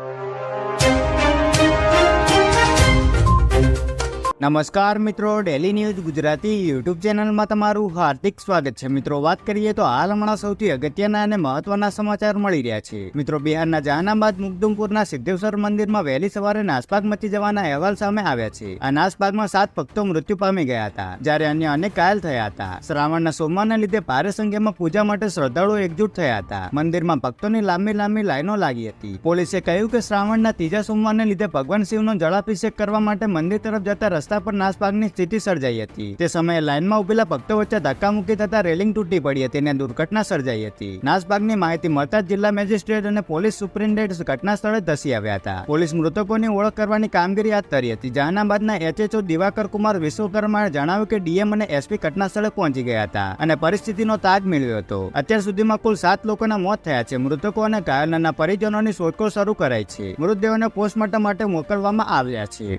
you. નમસ્કાર મિત્રો daily news Gujarati YouTube ચેનલમાં તમારું હાર્દિક સ્વાગત છે. મિત્રો, વાત કરીએ તો હાલ હમણાં સૌથી અગત્યના અને મહત્વના સમાચાર મળી રહ્યા છે. મિત્રો, બિહારના જહાનાબાદ, મુકદુમપુરના સિદ્ધેશ્વર મંદિરમાં વહેલી સવારે નાસભાગ મચી જવાના અહેવાલ સામે આવ્યા છે. આ નાસભાગમાં સાત ભક્તો મૃત્યુ પામી ગયા હતા, જ્યારે અન્ય અનેક ઘાયલ થયા હતા. શ્રાવણના સોમવારના લીધે ભારે સંખ્યામાં પૂજા માટે શ્રદ્ધાળુઓ એકજૂટ થયા હતા. મંદિરમાં ભક્તોની લાંબી લાંબી લાઈનો લાગી હતી. પોલીસે કહ્યું કે શ્રાવણના ત્રીજા સોમવારને લીધે ભગવાન શિવનો જળાભિષેક કરવા માટે મંદિર તરફ જતા રસ્તા પર નાસભાગની સ્થિતિ સર્જાઈ હતી. તે સમયે લાઇનમાં ઉભેલા ભક્તો વચ્ચે ધક્કામુક્કી થતા રેલિંગ તૂટી પડી હતી અને દુર્ઘટના સર્જાઈ હતી. નાસભાગની માહિતી મળતા જ જિલ્લા મેજિસ્ટ્રેટ અને પોલીસ સુપ્રિન્ટેન્ડન્ટ ઘટના સ્થળે ધસી આવ્યા હતા. પોલીસ મૃતકોની ઓળખ કરવાની કામગીરી હાથ ધરી હતી. જહાનાબાદના એચએચઓ દિવાકર કુમાર વિશ્વકર્માએ જણાવ્યું કે ડીએમ અને એસપી ઘટના સ્થળે પહોંચી ગયા હતા અને પરિસ્થિતિનો તાગ મેળવ્યો હતો. અત્યાર સુધીમાં કુલ સાત લોકોના મોત થયા છે. મૃતકો અને ઘાયલોના પરિજનોની શોધખોળ શરૂ કરાઈ છે. મૃતદેહોને પોસ્ટમોર્ટમ માટે મોકલવામાં આવ્યા છે.